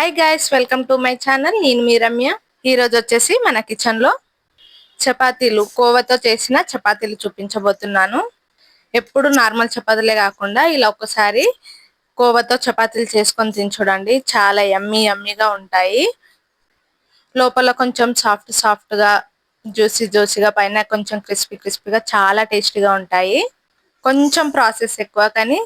Hi guys welcome to my channel నేను మీ రమ్య. ఈ రోజు వచ్చేసి మన కిచెన్లో చపాతీలు కోవతో చేసిన చపాతీలు చూపించబోతున్నాను. ఎప్పుడు నార్మల్ చపాతీలే కాకుండా ఇలా ఒకసారి కోవతో చపాతీలు చేసుకొని తిని చూడండి చాలా యమ్మీ యమ్మీగా ఉంటాయి. లోపల కొంచెం సాఫ్ట్ సాఫ్ట్గా జ్యూసీ జ్యూసీగా పైన కొంచెం క్రిస్పీ క్రిస్పీగా చాలా టేస్టీగా ఉంటాయి. కొంచెం ప్రాసెస్ ఎక్కువ కానీ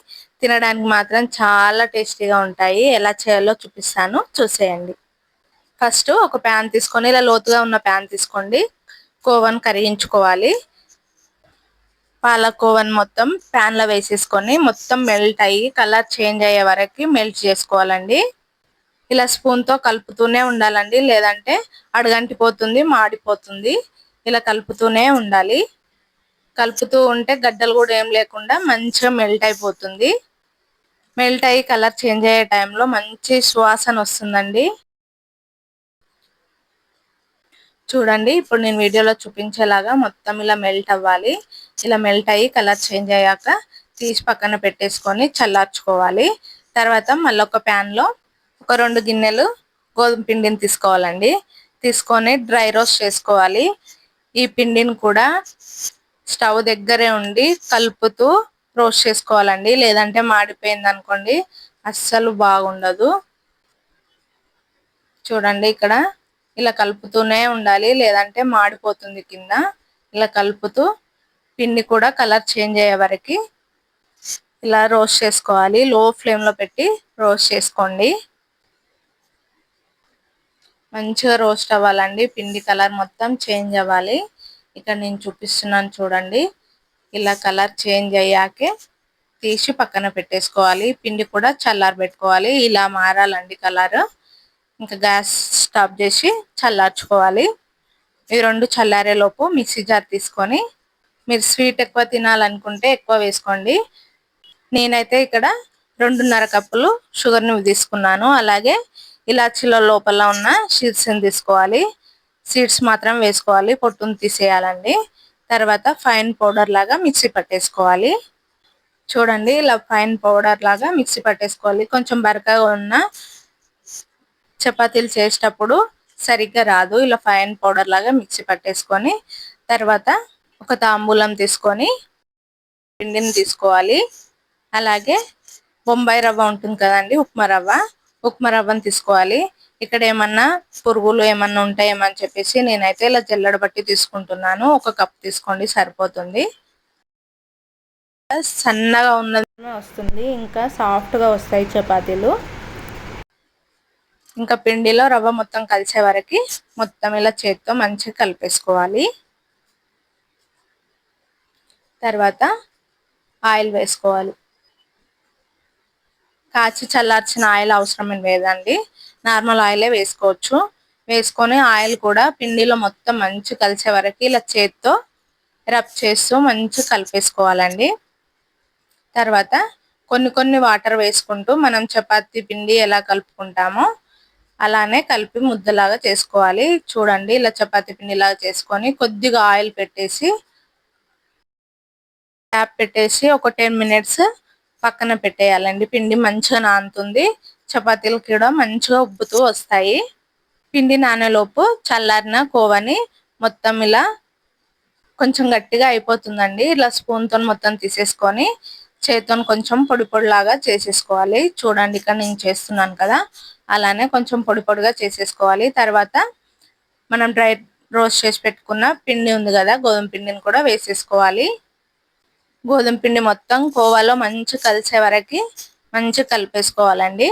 తినడానికి మాత్రం చాలా టేస్టీగా ఉంటాయి. ఎలా చేయాలో చూపిస్తాను. చూసేయండి. ఫస్ట్ ఒక ప్యాన్ తీసుకొని ఇలా లోతుగా ఉన్న ప్యాన్ తీసుకోండి. కోవన్ కరిగించుకోవాలి. పాలకోవన్ మొత్తం ప్యాన్లో వేసేసుకొని మొత్తం మెల్ట్ అయ్యి కలర్ చేంజ్ అయ్యే వరకు మెల్ట్ చేసుకోవాలండి. ఇలా స్పూన్తో కలుపుతూనే ఉండాలండి. లేదంటే అడగంటిపోతుంది మాడిపోతుంది. ఇలా కలుపుతూనే ఉండాలి. కలుపుతూ ఉంటే గడ్డలు కూడా ఏం లేకుండా మంచిగా మెల్ట్ అయిపోతుంది. మెల్ట్ అయ్యి కలర్ చేంజ్ అయ్యే టైంలో మంచి సువాసన వస్తుందండి. చూడండి ఇప్పుడు నేను వీడియోలో చూపించేలాగా మొత్తం ఇలా మెల్ట్ అవ్వాలి. ఇలా మెల్ట్ అయ్యి కలర్ చేంజ్ అయ్యాక తీసి పక్కన పెట్టేసుకొని చల్లార్చుకోవాలి. తర్వాత మళ్ళీ ఒక ప్యాన్లో ఒక రెండు గిన్నెలు గోధుమ పిండిని తీసుకోవాలండి. తీసుకొని డ్రై రోస్ట్ చేసుకోవాలి. ఈ పిండిని కూడా స్టవ్ దగ్గరే ఉండి కలుపుతూ రోస్ట్ చేసుకోవాలండి. లేదంటే మాడిపోయింది అనుకోండి అస్సలు బాగుండదు. చూడండి ఇక్కడ. ఇలా కలుపుతూనే ఉండాలి. లేదంటే మాడిపోతుంది కింద. ఇలా కలుపుతూ పిండి కూడా కలర్ చేంజ్ అయ్యే వరకు ఇలా రోస్ట్ చేసుకోవాలి. లో ఫ్లేమ్లో పెట్టి రోస్ట్ చేసుకోండి. మంచిగా రోస్ట్ అవ్వాలండి. పిండి కలర్ మొత్తం చేంజ్ అవ్వాలి. ఇక్కడ నేను చూపిస్తున్నాను చూడండి. ఇలా కలర్ చేంజ్ అయ్యాకే తీసి పక్కన పెట్టేసుకోవాలి. పిండి కూడా చల్లారి పెట్టుకోవాలి. ఇలా మారాలండి కలర్. ఇంకా గ్యాస్ స్టాప్ చేసి చల్లార్చుకోవాలి. ఈ రెండు చల్లారేలోపు మిక్సీ జార్ తీసుకొని మీరు స్వీట్ ఎక్కువ తినాలనుకుంటే ఎక్కువ వేసుకోండి. నేనైతే ఇక్కడ రెండున్నర కప్పులు షుగర్ని తీసుకున్నాను. అలాగే ఇలాచీల లోపల ఉన్న సీడ్స్ని తీసుకోవాలి. సీడ్స్ మాత్రం వేసుకోవాలి. పొట్టును తీసేయాలండి. తర్వాత ఫైన్ పౌడర్ లాగా మిక్సీ పట్టేసుకోవాలి. చూడండి ఇలా ఫైన్ పౌడర్ లాగా మిక్సీ పట్టేసుకోవాలి. కొంచెం బరకగా ఉన్న చపాతీలు చేసేటప్పుడు సరిగ్గా రాదు. ఇలా ఫైన్ పౌడర్ లాగా మిక్సీ పట్టేసుకొని తర్వాత ఒక తాంబూలం తీసుకొని పిండిని తీసుకోవాలి. అలాగే బొంబాయి రవ్వ ఉంటుంది కదండి ఉప్మా రవ్వ. ఉప్మా రవ్వను తీసుకోవాలి. ఇక్కడ ఏమన్నా పురుగులు ఏమన్నా ఉంటాయేమని చెప్పేసి నేనైతే ఇలా జల్లడ బట్టి తీసుకుంటున్నాను. ఒక కప్ తీసుకోండి సరిపోతుంది. సన్నగా ఉన్నది వస్తుంది ఇంకా సాఫ్ట్గా వస్తాయి చపాతీలు. ఇంకా పిండిలో రవ్వ మొత్తం కలిసే వరకు మొత్తం ఇలా చేతితో మంచిగా కలిపేసుకోవాలి. తర్వాత ఆయిల్ వేసుకోవాలి. కాచి చల్లార్చిన ఆయిల్ అవసరం లేదండి. నార్మల్ ఆయిలే వేసుకోవచ్చు. వేసుకొని ఆయిల్ కూడా పిండిలో మొత్తం మంచి కలిసే వరకు ఇలా చేత్తో రబ్ చేస్తూ మంచి కలిపేసుకోవాలండి. తర్వాత కొన్ని కొన్ని వాటర్ వేసుకుంటూ మనం చపాతీ పిండి ఎలా కలుపుకుంటామో అలానే కలిపి ముద్దలాగా చేసుకోవాలి. చూడండి ఇలా చపాతి పిండిలాగా చేసుకొని కొద్దిగా ఆయిల్ పెట్టేసి ట్యాప్ పెట్టేసి ఒక టెన్ మినిట్స్ పక్కన పెట్టేయాలండి. పిండి మంచిగా నానుతుంది. చపాతీలు కూడా మంచిగా ఉబ్బుతూ వస్తాయి. పిండి నానేలోపు చల్లారిన కోవని మొత్తం ఇలా కొంచెం గట్టిగా అయిపోతుందండి. ఇలా స్పూన్తో మొత్తం తీసేసుకొని చేతితో కొంచెం పొడి పొడిలాగా చేసేసుకోవాలి. చూడండి ఇక్కడ నేను చేస్తున్నాను కదా. అలానే కొంచెం పొడి పొడిగా చేసేసుకోవాలి. తర్వాత మనం డ్రై రోస్ట్ చేసి పెట్టుకున్న పిండి ఉంది కదా గోధుమ పిండిని కూడా వేసేసుకోవాలి. గోధుమ పిండి మొత్తం కోవాలో మంచి కలిసే వరకు మంచి కలిపేసుకోవాలండి.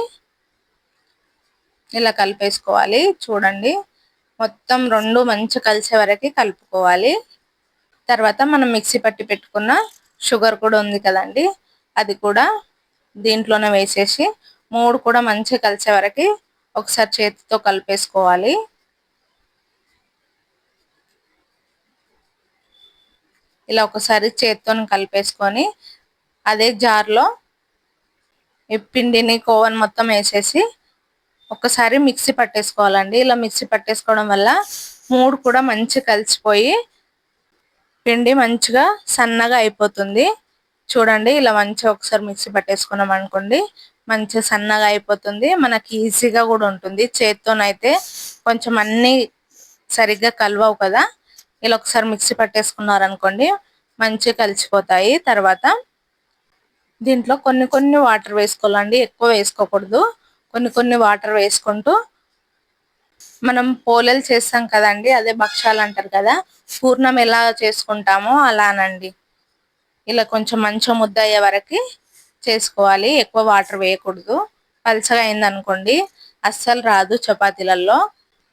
ఇలా కలిపేసుకోవాలి. చూడండి. మొత్తం రెండు మంచి కలిసే వరకు కలుపుకోవాలి. తర్వాత మనం మిక్సీ పట్టి పెట్టుకున్న షుగర్ కూడా ఉంది కదండి. అది కూడా దీంట్లోనే వేసేసి మూడు కూడా మంచిగా కలిసే వరకు ఒకసారి చేతితో కలిపేసుకోవాలి. ఇలా ఒకసారి చేతితో కలిపేసుకొని అదే జార్లో ఈ పిండిని కోవన్ మొత్తం వేసేసి ఒకసారి మిక్సీ పట్టేసుకోవాలండి. ఇలా మిక్సీ పట్టేసుకోవడం వల్ల మూడు కూడా మంచి కలిసిపోయి పిండి మంచిగా సన్నగా అయిపోతుంది. చూడండి ఇలా మంచిగా ఒకసారి మిక్సీ పట్టేసుకున్నాం అనుకోండి మంచిగా సన్నగా అయిపోతుంది. మనకి ఈజీగా కూడా ఉంటుంది. చేత్తోనైతే కొంచెం అన్ని సరిగ్గా కలవవు కదా. ఇలా ఒకసారి మిక్సీ పట్టేసుకున్నారనుకోండి మంచిగా కలిసిపోతాయి. తర్వాత దీంట్లో కొన్ని కొన్ని వాటర్ వేసుకోవాలండి. ఎక్కువ వేసుకోకూడదు. కొన్ని కొన్ని వాటర్ వేసుకుంటూ మనం పోలేలు చేస్తాం కదండి అదే భక్షాలు అంటారు కదా పూర్ణం ఎలా చేసుకుంటామో అలానండి. ఇలా కొంచెం మంచిగా ముద్ద అయ్యే వరకు చేసుకోవాలి ఎక్కువ వాటర్ వేయకూడదు. పలచగా అయింది అనుకోండి అస్సలు రాదు చపాతీలలో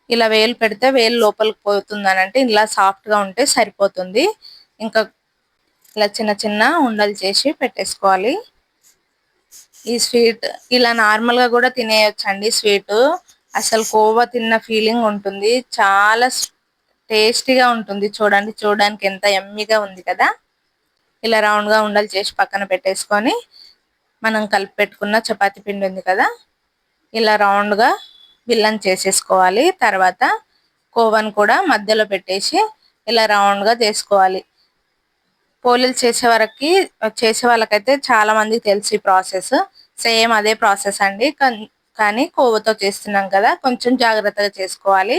ఇలా వేలు పెడితే వేలు లోపలికి పోతుందనంటే అంటే ఇలా సాఫ్ట్గా ఉంటే సరిపోతుంది. ఇంకా ఇలా చిన్న చిన్న ఉండలు చేసి పెట్టేసుకోవాలి. ఈ స్వీట్ ఇలా నార్మల్గా కూడా తినేయొచ్చండి స్వీట్. అసలు కోవా తిన్న ఫీలింగ్ ఉంటుంది. చాలా టేస్టీగా ఉంటుంది చూడండి. చూడడానికి ఎంత ఎమ్మిగా ఉంది కదా. ఇలా రౌండ్గా ఉండలు చేసి పక్కన పెట్టేసుకొని మనం కలిపి పెట్టుకున్న చపాతీ పిండి ఉంది కదా. ఇలా రౌండ్గా బిల్లం చేసేసుకోవాలి. తర్వాత కోవను కూడా మధ్యలో పెట్టేసి ఇలా రౌండ్గా చేసుకోవాలి. పోలీలు చేసే వరకు చేసే వాళ్ళకైతే చాలా మందికి తెలుసు ఈ ప్రాసెస్. సేమ్ అదే ప్రాసెస్ అండి. కానీ కోవతో చేస్తున్నాం కదా కొంచెం జాగ్రత్తగా చేసుకోవాలి.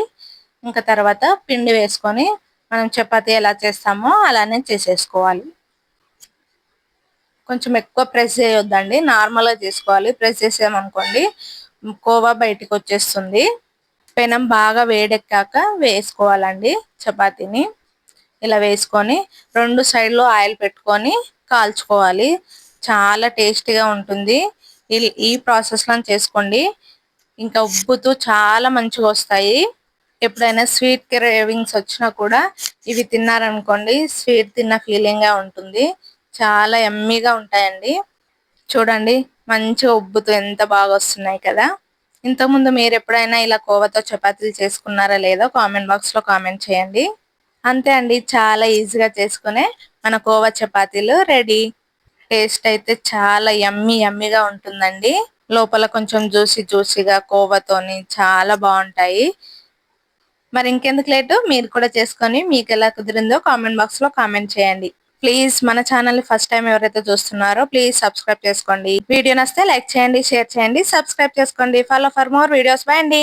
ఇంకా తర్వాత పిండి వేసుకొని మనం చపాతీ ఎలా చేస్తామో అలానే చేసేసుకోవాలి. కొంచెం ఎక్కువ ప్రెస్ చేయొద్దండి. నార్మల్గా చేసుకోవాలి. ప్రెస్ చేసామనుకోండి కోవా బయటికి వచ్చేస్తుంది పెనం బాగా వేడెక్కాక వేసుకోవాలండి చపాతీని. ఇలా వేసుకొని రెండు సైడ్లో ఆయిల్ పెట్టుకొని కాల్చుకోవాలి. చాలా టేస్టీగా ఉంటుంది. ఈ ప్రాసెస్లో చేసుకోండి. ఇంకా ఉబ్బుతూ చాలా మంచిగా వస్తాయి. ఎప్పుడైనా స్వీట్ క్రేవింగ్స్ వచ్చినా కూడా ఇవి తిన్నారనుకోండి స్వీట్ తిన్న ఫీలింగ్గా ఉంటుంది. చాలా ఎమ్మీగా ఉంటాయండి. చూడండి మంచిగా ఉబ్బుతూ ఎంత బాగా వస్తున్నాయి కదా. ఇంతకుముందు మీరు ఎప్పుడైనా ఇలా కోవతో చపాతీలు చేసుకున్నారా లేదో కామెంట్ బాక్స్లో కామెంట్ చేయండి. అంతే అండి చాలా ఈజీగా చేసుకునే మన కోవా చపాతీలు రెడీ. టేస్ట్ అయితే చాలా యమ్మీ యమ్మీగా ఉంటుందండి. లోపల కొంచెం జ్యూసీ జ్యూసీగా కోవతోని చాలా బాగుంటాయి. మరి ఇంకెందుకు లేటు? మీరు కూడా చేసుకొని మీకు ఎలా కుదిరిందో కామెంట్ బాక్స్లో కామెంట్ చేయండి. ప్లీజ్ మన ఛానల్ని ఫస్ట్ టైం ఎవరైతే చూస్తున్నారో ప్లీజ్ సబ్స్క్రైబ్ చేసుకోండి. వీడియో నస్తే లైక్ చేయండి షేర్ చేయండి సబ్స్క్రైబ్ చేసుకోండి. Follow for more videos. బాయండి